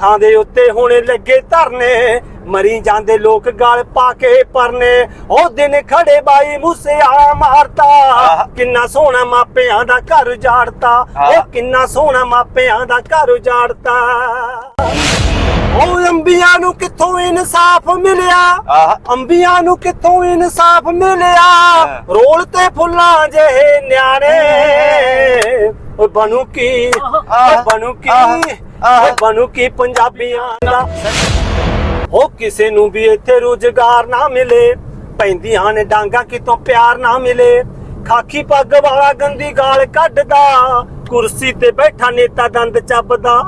ਥਾਂ ਦੇ ਉੱਤੇ ਹੁਣੇ ਲੱਗੇ ਧਰਨੇ। ਮਰੀ ਜਾਂਦੇ ਲੋਕ ਗਲ ਪਾ ਕੇ ਪਰਨੇ। ਉਹ ਦਿਨ ਖੜੇ ਬਾਈ ਮੂਸੇ ਆ ਮਾਰਤਾ। ਕਿੰਨਾ ਸੋਹਣਾ ਮਾਪਿਆਂ ਦਾ ਘਰ ਉਜਾੜਤਾ। ਉਹ ਕਿੰਨਾ ਸੋਹਣਾ ਮਾਪਿਆਂ ਦਾ ਘਰ ਉਜਾੜਤਾ। ਉਹ ਅੰਬੀਆਂ ਨੂੰ ਕਿੱਥੋਂ ਇਨਸਾਫ ਮਿਲਿਆ? ਅੰਬੀਆਂ ਨੂੰ ਕਿੱਥੋਂ ਇਨਸਾਫ ਮਿਲਿਆ। ਰੋਲ ਤੇ ਫੁੱਲਾਂ ਜਿਹੇ ਨਿਆਣੇ। ਓਏ ਬਣੂ ਕੀ? ਬਣੂ ਕੀ? ਬਣੂ ਕੀ ਪੰਜਾਬੀਆਂ ਦਾ? ਉਹ ਕਿਸੇ ਨੂੰ ਵੀ ਇੱਥੇ ਰੁਜ਼ਗਾਰ ਨਾ ਮਿਲੇ। ਪੈਂਦੀਆਂ ਨੇ ਡਾਂਗਾ ਕਿਤੋਂ ਪਿਆਰ ਨਾ ਮਿਲੇ। ਖਾਕੀ ਪੱਗ ਵਾਲਾ ਗੰਦੀ ਗਾਲ ਕੱਢਦਾ। ਕੁਰਸੀ ਤੇ ਬੈਠਾ ਨੇਤਾ ਦੰਦ ਚੱਬਦਾ।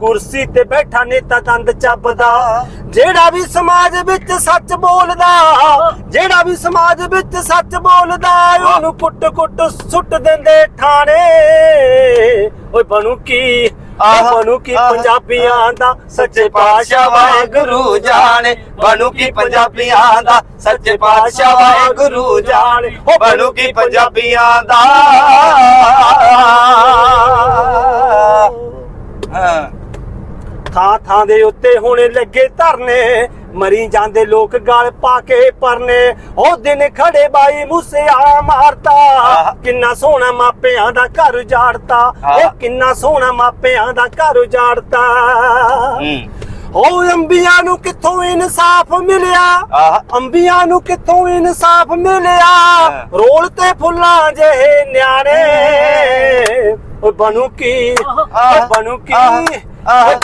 ਕੁਰਸੀ ਤੇ ਬੈਠਾ ਨੇਤਾ ਦੰਦ ਚੱਬਦਾ। ਜਿਹੜਾ ਵੀ ਸਮਾਜ ਵਿੱਚ ਸੱਚ ਬੋਲਦਾ ਜਿਹੜਾ ਵੀ ਸਮਾਜ ਵਿੱਚ ਸੱਚ ਬੋਲਦਾ ਉਹਨੂੰ ਕੁੱਟ-ਕੁੱਟ ਸੁੱਟ ਦਿੰਦੇ ਠਾਣੇ। ਓਏ ਬਣੂ ਕੀ? ਆਹ, ਬਣੂ ਕੀ ਪੰਜਾਬੀਆਂ ਦਾ? ਸੱਚੇ ਪਾਤਸ਼ਾਹ ਵਾਹਿਗੁਰੂ ਜਾਣੇ। ਬਣੂ ਕੀ ਪੰਜਾਬੀਆਂ ਦਾ? ਸੱਚੇ ਪਾਤਸ਼ਾਹ ਵਾਹਿਗੁਰੂ ਜਾਣੇ। ਬਣੂ ਕੀ ਪੰਜਾਬੀਆਂ ਦਾ? ਦੇ ਉੱਤੇ ਹੁਣੇ ਲੱਗੇ ਧਰਨੇ। ਮਰੀ ਜਾਂਦੇ ਲੋਕ ਗਲ ਪਾ ਕੇ ਪਰਨੇ। ਉਹ ਦਿਨ ਖੜੇ ਬਾਈ ਮੂਸੇ ਆ ਮਾਰਤਾ। ਕਿੰਨਾ ਸੋਹਣਾ ਮਾਪਿਆਂ ਦਾ ਘਰ ਉਜਾੜਤਾ। ਉਹ ਕਿੰਨਾ ਸੋਹਣਾ ਮਾਪਿਆਂ ਦਾ ਘਰ ਉਜਾੜਤਾ। ਉਹ ਅੰਬੀਆਂ ਨੂੰ ਕਿੱਥੋਂ ਇਨਸਾਫ ਮਿਲਿਆ? ਅੰਬੀਆਂ ਨੂੰ ਕਿੱਥੋਂ ਇਨਸਾਫ ਮਿਲਿਆ। ਰੋਲ ਤੇ ਫੁੱਲਾਂ ਜਿਹੇ ਨਿਆਣੇ। ਓਏ ਬਣੂ ਕੀ? ਬਣੂ ਕੀ?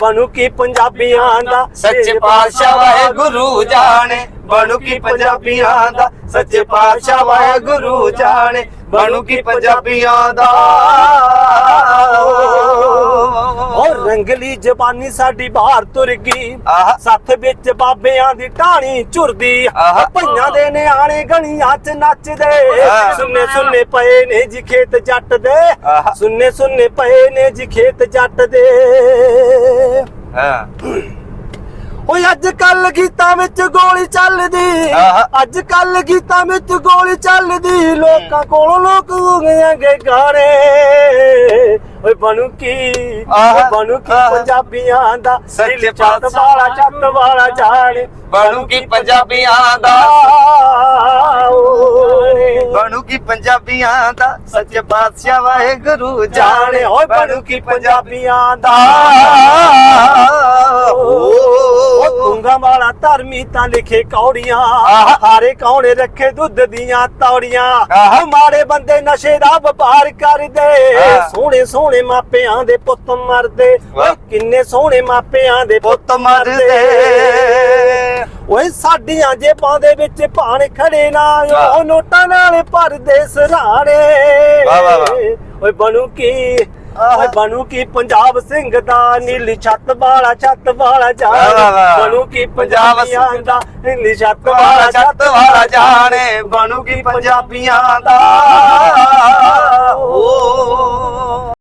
ਬਣੂ ਕੀ ਪੰਜਾਬੀਆਂ ਦਾ? ਸੱਚੇ ਪਾਤਸ਼ਾਹ ਵਾਹਿਗੁਰੂ ਜਾਣੇ। ਬਣੂ ਕੀ ਪੰਜਾਬੀਆਂ ਦਾ? ਸੱਚੇ ਪਾਤਸ਼ਾਹ ਵਾਹਿਗੁਰੂ ਜਾਣੇ। ਬਣੂ ਕੀ ਪੰਜਾਬੀਆਂ ਦਾ? ਉਹ ਰੰਗਲੀ ਜ਼ਬਾਨੀ ਸਾਡੀ ਬਾਹਰ ਤੁਰ ਗਈ। ਸੱਥ ਵਿੱਚ ਬਾਬਿਆਂ ਦੀ ਢਾਣੀ ਝੁਰਦੀ। ਭਈਆਂ ਦੇ ਨਿਆਣੇ ਗਣੀਆਂ 'ਚ ਨੱਚਦੇ। ਸੁੰਨੇ ਸੁੰਨੇ ਪਏ ਨੇ ਜੀ ਖੇਤ ਜੱਟ ਦੇ। ਸੁੰਨੇ ਸੁੰਨੇ ਪਏ ਨੇ ਜੀ ਖੇਤ ਜੱਟ ਦੇ ਹਾਂ ਓਏ ਅੱਜ ਕੱਲ ਗੀਤਾਂ ਵਿੱਚ ਗੋਲੀ ਚੱਲਦੀ। ਅੱਜ ਕੱਲ ਗੀਤਾਂ ਵਿੱਚ ਗੋਲੀ ਚੱਲਦੀ। ਲੋਕਾਂ ਕੋਲੋਂ ਲੋਕ ਗਏ ਗਾਣੇ। ਓਏ ਬਣੂ ਕੀ। ਓਏ ਬਣੂ ਕੀ। ਪੰਜਾਬੀਆਂ ਦਾ? ਸੱਚੇ ਪਾਤਸ਼ਾਹ ਵਾਲਾ ਛੱਤ ਵਾਲਾ ਜਾਣੇ। ਬਣੂ ਕੀ ਪੰਜਾਬੀਆਂ ਦਾ? ਬਣੂ ਕੀ ਪੰਜਾਬੀਆਂ ਦਾ? ਸੱਚੇ ਪਾਤਸ਼ਾਹ ਵਾਹਿਗੁਰੂ ਜਾਣੇ। ਜਾਣੇ। ਓਏ ਬਣੂ ਕੀ ਪੰਜਾਬੀਆਂ ਦਾ? ਉਹ ਤੁੰਗਾ ਵਾਲਾ ਧਰਮੀ ਤਾਂ ਲਿਖੇ ਕੌੜੀਆਂ। ਹਾਰੇ ਕੌਣੇ ਰੱਖੇ ਦੁੱਧ ਦੀਆਂ ਤੌੜੀਆਂ ਮਾੜੇ ਬੰਦੇ ਨਸ਼ੇ ਦਾ ਵਪਾਰ ਕਰਦੇ। ਸੋਹਣੇ ਸੋਹਣੇ ਮਾਪਿਆਂ ਦੇ ਪੁੱਤ ਮਰਦੇ। ਓਏ ਕਿੰਨੇ ਸੋਹਣੇ ਮਾਪਿਆਂ ਦੇ ਪੁੱਤ ਮਰਦੇ ਓਏ ਸਾਡੀਆਂ ਜੇਬਾਂ ਦੇ ਵਿੱਚ ਭਾਣ ਖੜੇ ਨਾ। ਉਹ ਨੋਟਾਂ ਨਾਲ ਭਰਦੇ ਸਰਾਣੇ ਵਾਹ, ਵਾਹ, ਵਾਹ। ਓਏ ਬਣੂ ਕੀ। ਓਏ ਬਣੂ ਕੀ ਪੰਜਾਬ ਸਿੰਘ ਦਾ ਨੀਲੀ ਛੱਤ ਵਾਲਾ ਛੱਤ ਵਾਲਾ ਜਾਣ। ਬਣੂ ਕੀ ਪੰਜਾਬ ਪੰਜਾਬੀਆਂ ਸਿੰਘ ਦਾ ਨੀਲੀ ਛੱਤ ਵਾਲਾ ਵਾਲਾ ਛੱਤ ਵਾਲਾ ਜਾਣੇ। ਬਣੂ ਕੀ ਪੰਜਾਬੀਆਂ ਦਾ। ਓ